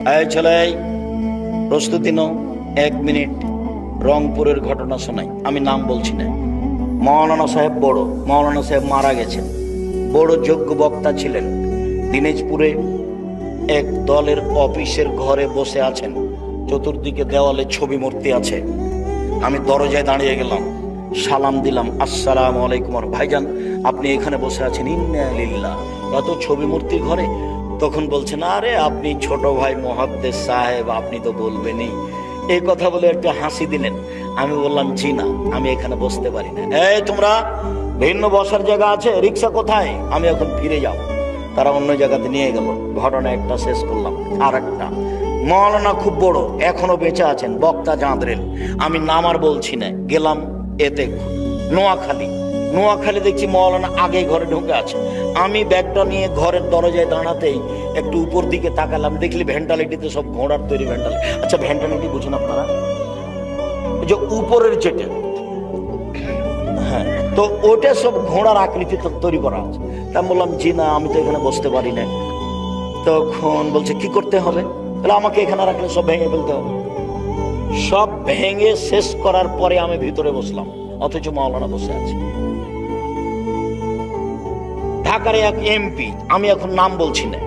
এই প্রস্তুতি নাও, এক মিনিট। রংপুরের ঘটনা শোনাই, আমি নাম বলছি না। মৌলানা সাহেব বড়, মৌলানা সাহেব মারা গেছেন। বড় যোগ্য বক্তা ছিলেন। দিনাজপুরে এক দলের অফিসের ঘরে বসে আছেন, চতুর্দিকে দেওয়ালে ছবি মূর্তি আছে। আমি দরজায় দাঁড়িয়ে গেলাম, সালাম দিলাম, আসসালাম আলাইকুম ভাইজান, আপনি এখানে বসে আছেন, ইন্না এত ছবি মূর্তির ঘরে তখন বলছেন, আরে, আপনি ছোট ভাই মহাদ্দেশ সাহেব, আপনি তো বলবেনই। এই কথা বলে একটু হাসি দিলেন। আমি বললাম, জি না, আমি এখানে বসতে পারি না। এই তোমরা, ভিন্ন বসার জায়গা আছে, রিক্সা কোথায়? আমি এখন ফিরে যাব। তারা অন্য জায়গাতে নিয়ে গেল। ঘটনা একটা শেষ করলাম। আর একটা মৌলানা খুব বড়, এখনও বেঁচে আছেন, বক্তা জাঁদরেন আমি নাম আর বলছি না, গেলাম এতে নোয়াখালী। নোয়াখালী দেখছি মৌলানা আগে ঘরে ঢুকে আছে। আমি ব্যাগটা নিয়ে ঘরের দরজায় দাঁড়াতেই একটু উপর দিকে তাকালাম, দেখলি ভেন্টালিটিতে সব ঘোড়ার তৈরি ভেন্টালি। আচ্ছা ভেন্টালিটি বুঝুন আপনারা? যে উপরের যেটা হ্যাঁ তো ওটা সব ঘোড়ার আকৃতি তৈরি করা আছে। তা বললাম, জি না, আমি তো এখানে বসতে পারি না। তখন বলছে, কি করতে হবে? তাহলে আমাকে এখানে রাখলে সব ভেঙে ফেলতে হবে। সব ভেঙে শেষ করার পরে আমি ভিতরে বসলাম, অথচ মাওলানা বসে আছে। ঢাকার এক এমপি আমি এখন নাম বলছি না।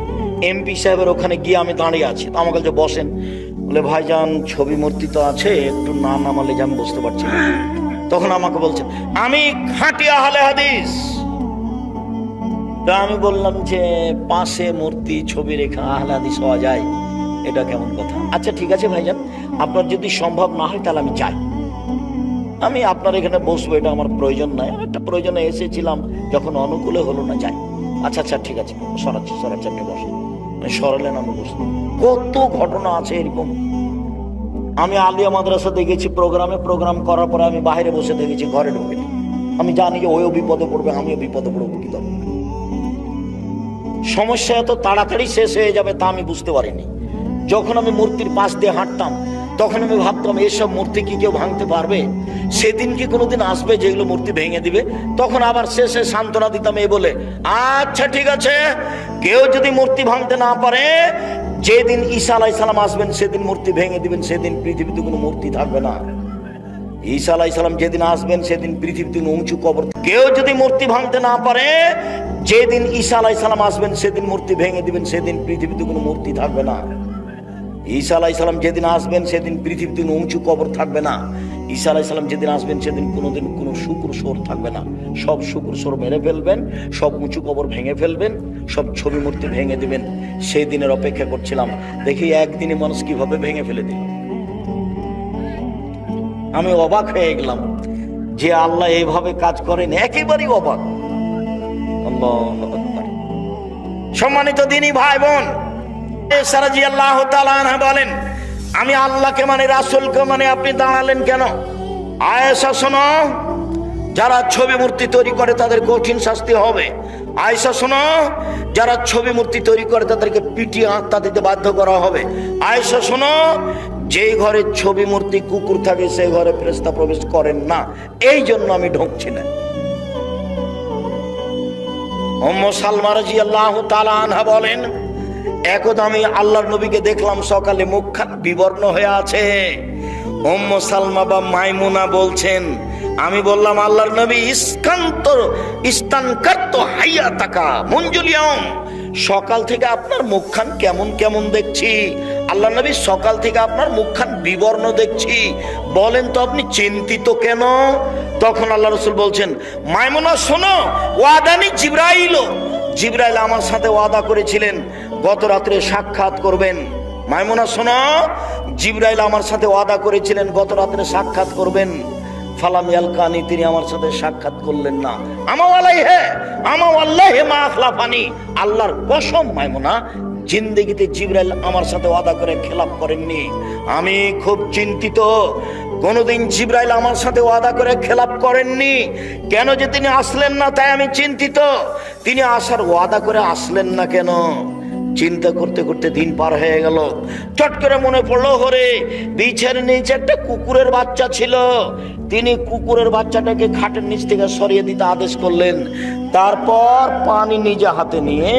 এমপি সাহেবের ওখানে গিয়ে আমি দাঁড়িয়ে আছি। তো আমাকে যে বসেন। বলে, ভাইজান, ছবি মূর্তি তো আছে, একটু না নামালে যে আমি বুঝতে পারছি না। তখন আমাকে বলছেন আমি খাঁটি আহলে হাদিস। তা আমি বললাম যে, পাশে মূর্তি, ছবি রেখা আহলে হাদিস হওয়া যায়? এটা কেমন কথা? আচ্ছা ঠিক আছে ভাইজান, আপনার যদি সম্ভব না হয় তাহলে আমি চাই আমি, আপনার এখানে বসবো, এটা আমার প্রয়োজন নাই। একটা প্রয়োজনে এসেছিলাম। যখন অনুকূলে হলো না, যাই। আচ্ছা আচ্ছা ঠিক আছে। সরাচ্ছি সরাচ্ছি, আপনি আমি সরালেন আমি বসলাম কত ঘটনা আছে এরকম? আমি আলিয়া মাদ্রাসা দেখেছি, প্রোগ্রামে প্রোগ্রাম করার পরে আমি বাইরে বসে দেখেছি, ঘরে ঢুকে। আমি জানি যে ওইও বিপদে পড়বে, আমিও বিপদে পড়ব, কি সমস্যা এত তাড়াতাড়ি শেষ হয়ে যাবে তা আমি বুঝতে পারিনি। যখন আমি মূর্তির পাশ দিয়ে হাঁটতাম তখন আমি ভাবতাম, এসব মূর্তি কি কেউ ভাঙতে পারবে? সেদিন কি কোনোদিন আসবে যেগুলো মূর্তি ভেঙে দিবে? তখন আবার শেষে সান্ত্বনা দিতাম এই বলে আচ্ছা ঠিক আছে, কেউ যদি মূর্তি ভাঙতে না পারে, যেদিন ঈসা আলাই সালাম আসবেন, সেদিন মূর্তি ভেঙে দিবেন, সেদিন পৃথিবীতে কোনো মূর্তি থাকবে না। ঈসা আলাই সালাম যেদিন আসবেন, সেদিন পৃথিবীতে উঁচু কবর কেউ যদি মূর্তি ভাঙতে না পারে, যেদিন ঈসা আলাই সালাম আসবেন, সেদিন মূর্তি ভেঙে দিবেন, সেদিন পৃথিবীতে কোনো মূর্তি থাকবে না। ঈসা আলাই সালাম যেদিন আসবেন, সেদিন পৃথিবীতে কোনো উঁচু কবর থাকবে না। ঈসা আলাই সালাম যেদিন আসবেন, সেদিন কোনোদিন কোনো শুক্র সোর থাকবে না। সব শুকুর সোর মেরে ফেলবেন, সব উঁচু কবর ভেঙে ফেলবেন, সব ছবি মূর্তি ভেঙে দিবেন। সেই দিনের অপেক্ষা করছিলাম, দেখি একদিনে মানুষ কীভাবে ভেঙে ফেলে দিল। আমি অবাক হয়ে গেলাম যে আল্লাহ এইভাবে কাজ করেন, একেবারেই অবাক। সম্মানিত দিনী ভাই বোন আল্লাহ বলেন, আমি আল্লাহকে মানে রাসূলকে মানে আপনি দাঁড়ালেন কেন? আয়েশা, শোনো, যারা ছবি মূর্তি তৈরি করে তাদের কঠিন শাস্তি হবে। আয়েশা, শোনো, যারা ছবি মূর্তি তৈরি করে তাদেরকে পিটিয়ে আত্মা দিতে বাধ্য করা হবে। আয়েশা, শোনো, যেই ঘরে ছবি মূর্তি কুকুর থাকে সেই ঘরে প্রবেশ করেন না। এই জন্য আমি ঢুকছি না। আনহা বলেন একদা আমি আল্লাহর নবীকে দেখলাম সকালে মুখখান বিবর্ণ হয়ে আছে। উম্মু সালমা বা মাইমুনা বলছেন, আমি বললাম, আল্লাহর নবী ইস্কান্ত ইস্তানকাত হাইয়া তাকা মঞ্জুলিয়ম সকাল থেকে আপনার মুখখান কেমন কেমন দেখছি। আল্লাহ নবী সকাল থেকে আপনার মুখখান বিবর্ণ দেখছি। বলেন তো আপনি চিন্তিত কেন? তখন আল্লাহ রসুল বলছেন, মাইমুনা, শোনো ওয়াদানি জিব্রাইল জিব্রাইল আমার সাথে ওয়াদা করেছিলেন গত রাত্রে সাক্ষাৎ করবেন। মাইমুনা, শোনো, জিব্রাইল আমার সাথে ওয়াদা করেছিলেন, গত রাত্রে সাক্ষাৎ করবেন। ফালাম ইয়ালকানি তিনি আমার সাথে সাক্ষাৎ করলেন না। আমা আলাই হে আমা আল্লাহ হে মা আখলাফানি। আল্লাহর কসম, মাইমুনা, জিন্দেগিতে জিব্রাইল আমার সাথে ওয়াদা করে খেলাপ করেননি। আমি খুব চিন্তিত। কোনোদিন জিব্রাইল আমার সাথে ওয়াদা করে খেলাপ করেননি। কেন যে তিনি আসলেন না, তাই আমি চিন্তিত। তিনি আসার ওয়াদা করে আসলেন না কেন? চিন্তা করতে করতে দিন পার হয়ে গেল। চট করে মনে পড়ল হরে বিছের নিচে একটা কুকুরের বাচ্চা ছিল। তিনি কুকুরের বাচ্চাটাকে খাটের নিচ থেকে সরিয়ে দিতে আদেশ করলেন। তারপর পানি নিজে হাতে নিয়ে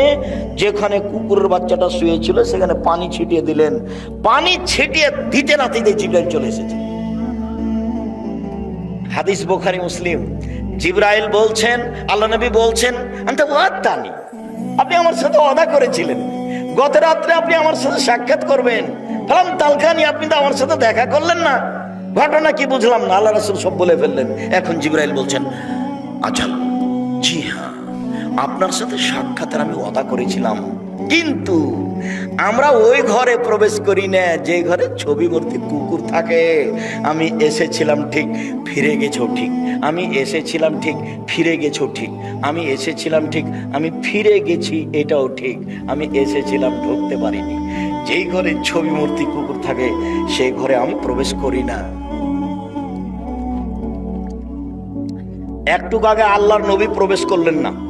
যেখানে কুকুরের বাচ্চাটা শুয়েছিল, সেখানে পানি ছিটিয়ে দিলেন। পানি ছিটিয়ে দিতে না দিতে জিব্রাইল চলে এসেছে। হাদিস বোখারি, মুসলিম। জিব্রাইল বলছেন, আল্লাহ নবী বলছেন আমি তো আপনি আমার সাথে অদা করেছিলেন। গত রাত্রে আপনি আমার সাথে সাক্ষাৎ করবেন। ফালাম তালখানি, আপনি তো আমার সাথে দেখা করলেন না। ঘটনা কি বুঝলাম না, আল্লাহ রাসুল সব বলে ফেললেন। এখন জিব্রাইল বলছেন আচ্ছা জি হ্যাঁ আপনার সাথে সাক্ষাতের আমি অদা করেছিলাম। কিন্তু আমরা ওই ঘরে প্রবেশ করি না, যে ঘরে ছবি মূর্তি কুকুর থাকে। আমি এসেছিলাম ঠিক, ফিরে গেছো ঠিক। আমি এসেছিলাম ঠিক, ফিরে গেছো ঠিক। আমি এসেছিলাম ঠিক, আমি ফিরে গেছি, এটাও ঠিক। আমি এসেছিলাম, ঢুকতে পারিনি। যেই ঘরে ছবি মূর্তি কুকুর থাকে, সেই ঘরে আমি প্রবেশ করি না। একটু আগে আল্লাহর নবী প্রবেশ করলেন না।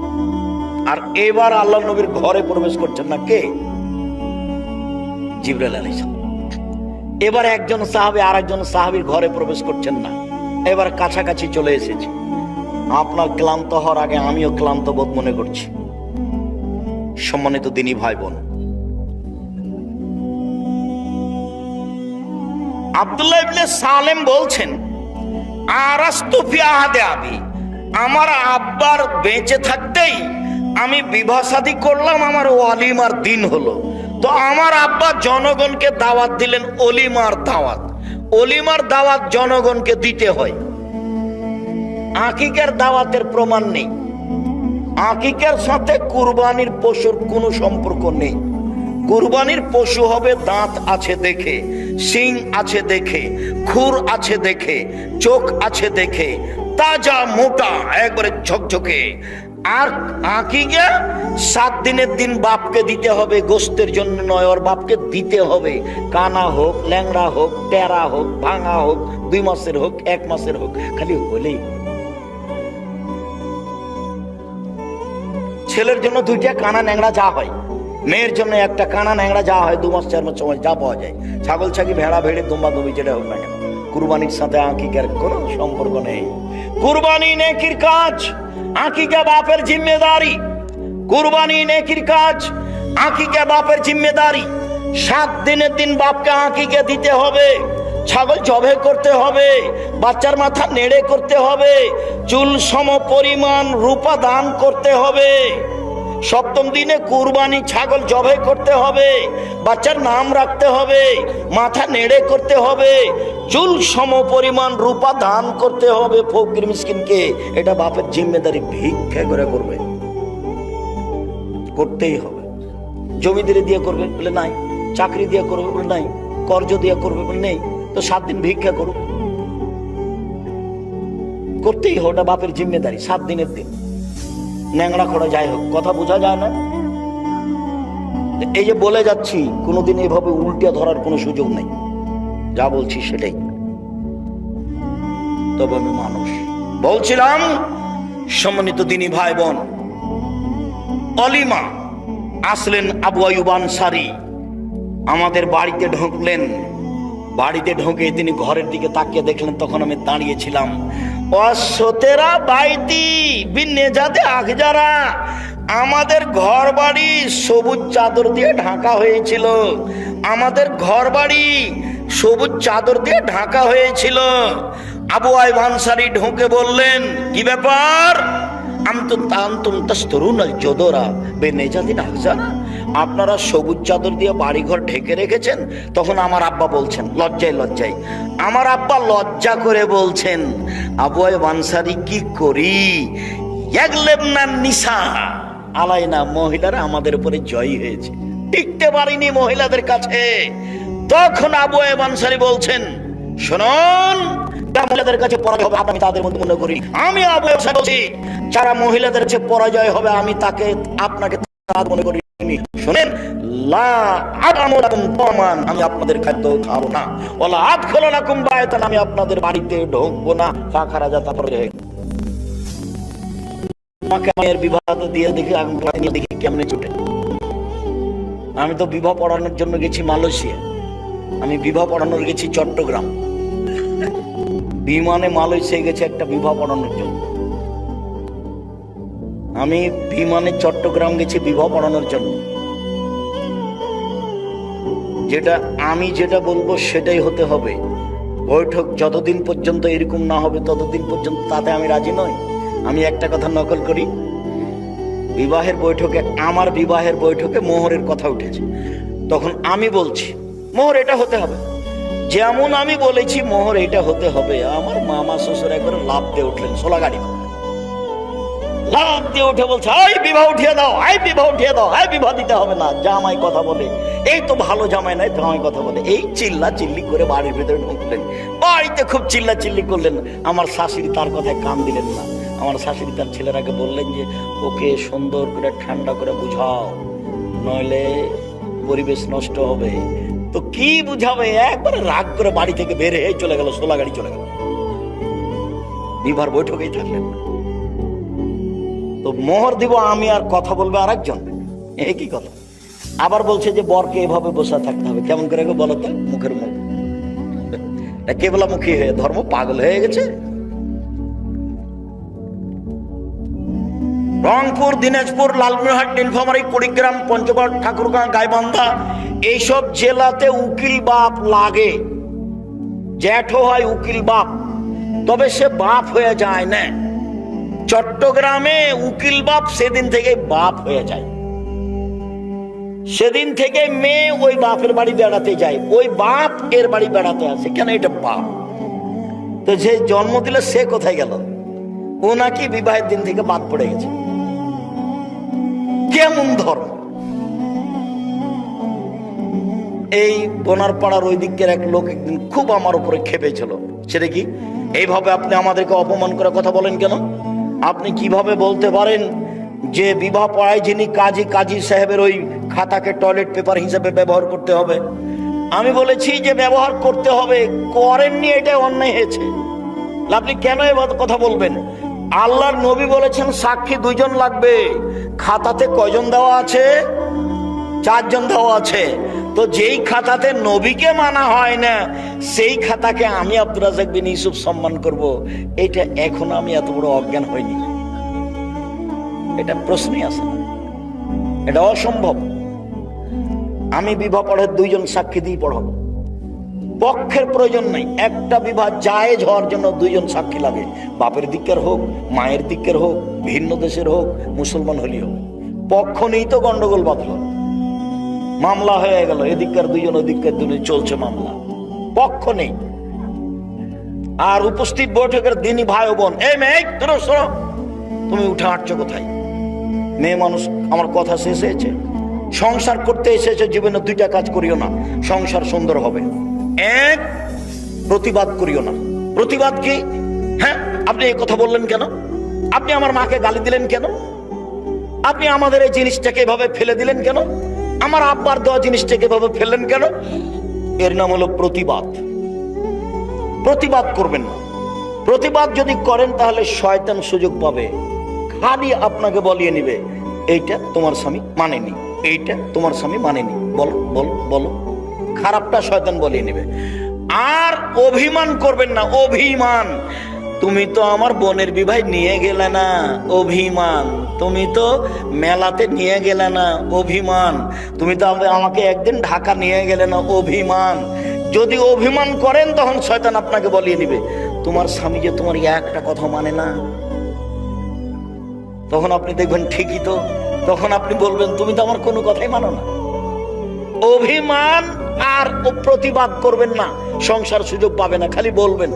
আর এবার আল্লাহ নবীর ঘরে প্রবেশ করছেন না কে? জিব্রাইল আলী এবার একজন সাহাবি আর একজন সাহাবির ঘরে প্রবেশ করছেন না। এবার কাছাকাছি চলে এসেছে। আপনার ক্লান্ত হওয়ার আগে আমিও ক্লান্ত বোধ মনে করছি। সম্মানিত দিনী ভাই বোন আব্দুল্লাহ সালেম বলছেন, আরাস্তু আহাদে আবি, আমার আব্বার বেঁচে থাকতেই আমি বিবাহ করলাম, আমার ওয়ালিমার দিন হলো। তো আমার আব্বা জনগণকে দাওয়াত দিলেন অলিমার দাওয়াত। অলিমার দাওয়াত জনগণকে দিতে হয়। আকিকের দাওয়াতের প্রমাণ নেই। আকিকের সাথে কুরবানির পশুর কোনো সম্পর্ক নেই। কুরবানির পশু হবে দাঁত আছে দেখে, শিং আছে দেখে, খুর আছে দেখে, চোখ আছে দেখে, তাজা মোটা, একবারে ঝকঝকে। আর আকিকে সাত দিনের দিন বাপকে দিতে হবে, গোস্তের জন্য নয়, ওর বাপকে দিতে হবে। কানা হোক, ল্যাংড়া হোক টেরা হোক, ভাঙা হোক, দুই মাসের হোক, এক মাসের হোক, খালি হলেই। ছেলের জন্য দুইটা কানা ন্যাংড়া যা হয়, মেয়ের জন্য একটা কানা ন্যাংড়া যা হয়, দু মাস, চার মাস সময় যা পাওয়া যায়। ছাগল ছাগি, ভেড়া, ভেড়ে, দুম্বা দুমি যেটা হোক না কেন, কুরবানির সাথে আঁকিকার কোনো সম্পর্ক নেই। কুরবানি নেকির কাজ, আঁকিকা বাপের জিম্মেদারি। কুরবানি নেকির কাজ, আঁকিকা বাপের জিম্মেদারি। সাত দিনের দিন বাপকে আঁকিকে দিতে হবে, ছাগল জবে করতে হবে, বাচ্চার মাথা নেড়ে করতে হবে, চুল সম পরিমাণ রূপা দান করতে হবে। সপ্তম দিনে কুরবানি ছাগল জবে করতে হবে, বাচ্চার নাম রাখতে হবে, মাথা নেড়ে করতে হবে চুল সম পরিমাণ রূপা দান করতে হবে ফকির মিসকিনকে। এটা বাপের জিম্মেদারি, ভিক্ষা করে করবে। করতেই হবে। জমিদারি দিয়ে করবে বলে নাই, চাকরি দিয়ে করবে বলে নাই, কর্জ দিয়ে করবে বলে নেই, তো সাত দিন ভিক্ষা করুক। করতেই হবে ওটা বাপের জিম্মেদারি, সাত দিনের দিন। ন্যাংড়া খোড়া যাই হোক, কথা বোঝা যায় না? এই যে বলে যাচ্ছি, কোনোদিন এভাবে উল্টে ধরার কোনো সুযোগ নেই। যা বলছি সেটাই। তবে আমি মানুষ। বলছিলাম, সম্মানিত দিনী ভাই বোন অলিমা আসলেন আবু আয়ুব আনসারি। আমাদের বাড়িতে ঢুকলেন। বাড়িতে ঢুকে তিনি ঘরের দিকে তাকিয়ে দেখলেন, তখন আমি দাঁড়িয়েছিলাম। অসতেরা বাইতি বিনে যাতে আখজারা আমাদের ঘর বাড়ি সবুজ চাদর দিয়ে ঢাকা হয়েছিল। আমাদের ঘর বাড়ি সবুজ চাদর দিয়ে ঢাকা হয়েছিল। আবু আইব আনসারি ঢুকে বললেন, কি ব্যাপার? আপনারা সবুজ চাদর দিয়ে বাড়িঘর ঢেকে রেখেছেন? তখন আমার আব্বা বলছেন, লজ্জায় লজ্জায়। আমার আব্বা লজ্জা করে বলছেন, আবু আনসারি কি করি? নিশা আলাইনা মহিলারা আমাদের উপরে জয়ী হয়েছে। টিকতে পারিনি মহিলাদের কাছে। তখন আবু আনসারি বলছেন, শুনুন আমি আপনাদের বাড়িতে ঢুকবো না। সাখারা যা তারপরে বিবাহ দিয়ে দেখি দেখি কেমনে ছুটে আমি তো বিবাহ পড়ানোর জন্য গেছি মালয়েশিয়া। আমি বিবাহ পড়ানোর গেছি চট্টগ্রাম। বিমানে মালয়েশিয়া গেছে একটা বিবাহ পড়ানোর জন্য। আমি বিমানে চট্টগ্রাম গেছি বিবাহ পড়ানোর জন্য। যেটা আমি যেটা বলব সেটাই হতে হবে। বৈঠক যতদিন পর্যন্ত এরকম না হবে, ততদিন পর্যন্ত তাতে আমি রাজি নই। আমি একটা কথা নকল করি, বিবাহের বৈঠকে, আমার বিবাহের বৈঠকে মোহরের কথা উঠেছে। তখন আমি বলছি মোহর, এটা হতে হবে। যেমন আমি বলেছি, মোহর, এটা হতে হবে। আমার মামা, শ্বশুর একবার লাভ দিয়ে উঠলেন সোলা গাড়ি লাভ দিয়ে উঠে বলছে আই বিবাহ উঠিয়ে দাও আই বিবাহ উঠিয়ে দাও আই বিবাহ দিতে হবে না। জামাই কথা বলে, এই তো ভালো জামাই নাই জামাই কথা বলে, এই চিল্লা চিল্লি করে বাড়ির ভিতরে ঢুকলেন। বাড়িতে খুব চিল্লা চিল্লি করলেন। আমার শাশুড়ি তার কথায় কান দিলেন না। আমার শাশুড়ি তার ছেলেরাকে বললেন যে, ওকে সুন্দর করে ঠান্ডা করে বুঝাও, নইলে পরিবেশ নষ্ট হবে। তো কি বুঝাবে? একবারে রাগ করে বাড়ি থেকে বের চলে গেল, সোলা গাড়ি চলে গেল। বিভার বৈঠকেই থাকলেন তো মোহর দিব, আমি আর কথা বলবে আরেকজন? এই কি কথা? আবার বলছে যে, বরকে এভাবে বসে থাকতে হবে। কেমন করে বলো তো, মুখের মুখ? কেবলামুখী হয়ে ধর্ম পাগল হয়ে গেছে? রংপুর, দিনাজপুর, লালমনিরহাট, নীলফামারী, কুড়িগ্রাম, পঞ্চগড়, ঠাকুরগাঁ, গাইবান্ধা এইসব জেলাতে উকিল বাপ লাগে। জ্যাঠো হয় উকিল বাপ, তবে সে বাপ হয়ে যায় না। চট্টগ্রামে উকিল বাপ সেদিন থেকে বাপ হয়ে যায়। সেদিন থেকে মেয়ে ওই বাপের বাড়ি বেড়াতে যায়, ওই বাপ এর বাড়ি বেড়াতে আসে। কেন এটা বাপ? তো যে জন্ম দিল, সে কোথায় গেল? ও নাকি বিবাহের দিন থেকে বাদ পড়ে গেছে। কেমন ধর্ম? এই বোনার পাড়ার ওই দিকের এক লোক একদিন খুব আমার উপরে খেপেছিল। সেটা কি? এইভাবে আপনি আমাদেরকে অপমান করে কথা বলেন কেন? আপনি কীভাবে বলতে পারেন যে বিবাহ পড়ায় যিনি কাজী কাজী সাহেবের ওই খাতাকে টয়লেট পেপার হিসেবে ব্যবহার করতে হবে? আমি বলেছি যে ব্যবহার করতে হবে, করেননি এটা অন্যায় হয়েছে। আপনি কেন এবার কথা বলবেন? আল্লাহর নবী বলেছেন, সাক্ষী দুইজন লাগবে। খাতাতে কয়জন দেওয়া আছে? চারজন দেওয়া আছে। তো যেই খাতাতে নবীকে মানা হয় না, সেই খাতাকে আমি আব্দুল রাজাক বিন ইউসুফ সম্মান করব। এটা এখন আমি এত বড় অজ্ঞান হইনি। এটা প্রশ্নই আছে। এটা অসম্ভব। আমি বিবাহ পড়ার দুইজন সাক্ষী দিয়ে পড়াবো পক্ষের প্রয়োজন নাই। একটা বিবাহ জায়েজ হওয়ার জন্য দুইজন সাক্ষী লাগে। বাপের দিকের হোক, মায়ের দিকের হোক, ভিন্ন দেশের হোক, মুসলমান হলি হোক। পক্ষ নেই তো গন্ডগোল বাঁধল। মামলা হয়ে গেল। এদিককার দুইজন, ওদিককার দুজন চলছে মামলা। পক্ষ নেই। আর উপস্থিত বৈঠকের দিনই ভাই বোন, এই মেয়ে তোর শোনো তুমি উঠে হাঁটছো কোথায়? মেয়ে মানুষ, আমার কথা শেষ হয়েছে। সংসার করতে এসেছে জীবনে দুইটা কাজ করিও না। সংসার সুন্দর হবে। এক, প্রতিবাদ করিও না। প্রতিবাদ কি? হ্যাঁ আপনি এই কথা বললেন কেন? আপনি আমার মাকে গালি দিলেন কেন? আপনি আমাদের এই জিনিসটাকে এভাবে ফেলে দিলেন কেন? আমার আব্বার দেওয়া জিনিসটাকে এভাবে ফেললেন কেন? এর নাম হলো প্রতিবাদ। প্রতিবাদ করবেন না। প্রতিবাদ যদি করেন তাহলে শয়তান সুযোগ পাবে। খালি আপনাকে বলিয়ে নিবে, এইটা তোমার স্বামী মানেনি, এইটা তোমার স্বামী মানেনি। বলো বলো বলো। খারাপটা শয়তান বলিয়ে নেবে। আর অভিমান করবেন না, অভিমান। তুমি তো আমার বোনের বিবাহ নিয়ে গেলে না, অভিমান। তুমি তো মেলাতে নিয়ে গেলে না, অভিমান। তুমি তো আমাকে একদিন ঢাকা নিয়ে গেলে না, অভিমান। যদি অভিমান করেন তখন শয়তান আপনাকে বলিয়ে দিবে। তোমার স্বামী যে তোমার একটা কথা মানে না। তখন আপনি দেখবেন ঠিকই তো। তখন আপনি বলবেন, তুমি তো আমার কোনো কথাই মানো না। অভিমান আর প্রতিবাদ করবেন না। সংসার সুযোগ পাবে না, খালি বলবেন,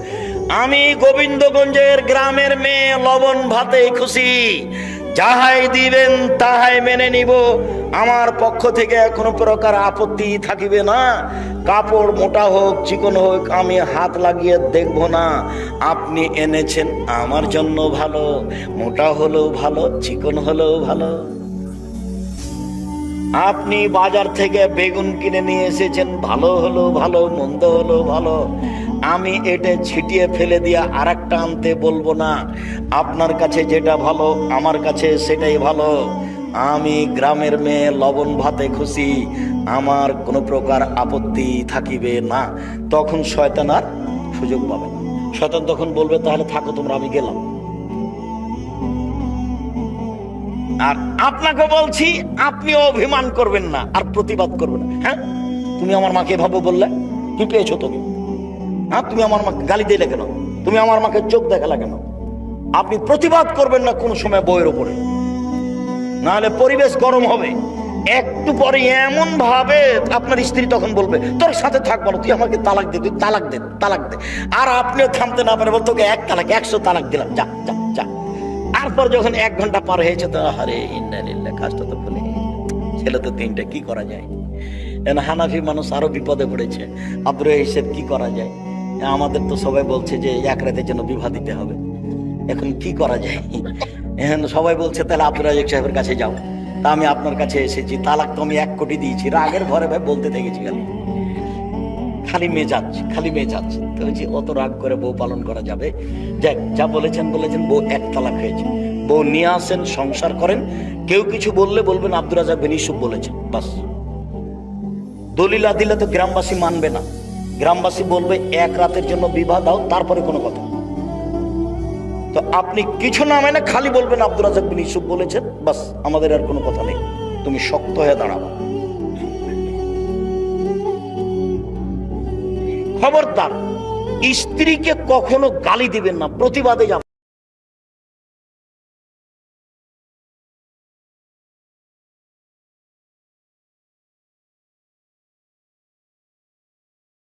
আমি গোবিন্দগঞ্জের গ্রামের মেয়ে, লবণ ভাতে খুশি। যাহাই দিবেন, তাহাই মেনে নিব। আমার পক্ষ থেকে কোনো প্রকার আপত্তি থাকিবে না। কাপড় মোটা হোক, চিকন হোক, আমি হাত লাগিয়ে দেখব না। আপনি এনেছেন আমার জন্য ভালো। মোটা হলেও ভালো, চিকন হলেও ভালো। আপনি বাজার থেকে বেগুন কিনে নিয়ে এসেছেন, ভালো হলো, ভালো, মন্দ হলো, ভালো। আমি এটা ছিটিয়ে ফেলে দিয়ে আর একটা আনতে বলব না। আপনার কাছে যেটা ভালো, আমার কাছে সেটাই ভালো। আমি গ্রামের মেয়ে, লবণ ভাতে খুশি। আমার কোনো প্রকার আপত্তি থাকিবে না। তখন শয়তান আর সুযোগ পাবে না। শয়তান তখন বলবে, তাহলে থাকো, তোমরা, আমি গেলাম। আর আপনাকে বলছি, আপনিও অভিমান করবেন না আর প্রতিবাদ করবেন না। হ্যাঁ? তুমি আমার মাকে এভাবে বললে? কি পেয়েছ তুমি? হ্যাঁ? তুমি আমার মাকে গালি দিলে কেন? তুমি আমার মাকে চোখ দেখালে কেন? আপনি প্রতিবাদ করবেন না কোনো সময় বইয়ের উপরে। নাহলে পরিবেশ গরম হবে। একটু পরে এমন ভাবে আপনার স্ত্রী তখন বলবে, তোর সাথে থাকব না, তুই আমাকে তালাক দে, তুই তালাক দে তালাক দে। আর আপনিও থামতে না পারে তোকে এক তালাক, একশো তালাক দিলাম। যা যা যা। তারপর যখন এক ঘণ্টা পার হয়েছে, তো আরে ইন্দালিল্লা কাজটা তো ভুলে ছেলে তো তিনটা, কি করা যায়? হানাফি মানুষ আরও বিপদে পড়েছে। আব্দুল হিসেব কি করা যায়? আমাদের তো সবাই বলছে যে, এক রাতের জন্য বিবাহ দিতে হবে। এখন কি করা যায়? এখন সবাই বলছে, তাহলে আব্দুল রাজাক সাহেবের কাছে যাও। তা আমি আপনার কাছে এসেছি। তালাক তো আমি এক কোটি দিয়েছি। রাগের ঘরে ভাই বলতে থেকেছি খালি। খালি মেজাজ খালি মেজাজ। তো বলছি, অত রাগ করে বউ পালন করা যাবে? যাক, যা বলেছেন বলেছেন, বউ এক তালাক হয়েছে। বউ নিয়ে আসেন, সংসার করেন, কেউ কিছু বললে বলবেন, আব্দুর রাজাক বিন ইউসুফ বলেছেন, বাস। দলিলা দিলে তো গ্রামবাসী মানবে না। গ্রামবাসী বলবে, এক রাতের জন্য বিবাহ দাও, তারপরে কোনো কথা। তো আপনি কিছু না মেনে খালি বলবেন আব্দুল রাজাক বিন ইউসুফ বলেছেন, বাস, আমাদের আর কোনো কথা নেই। তুমি শক্ত হয়ে দাঁড়াবা। খবরদার। স্ত্রীকে কখনো গালি দিবেন না প্রতিবাদে যাবেন।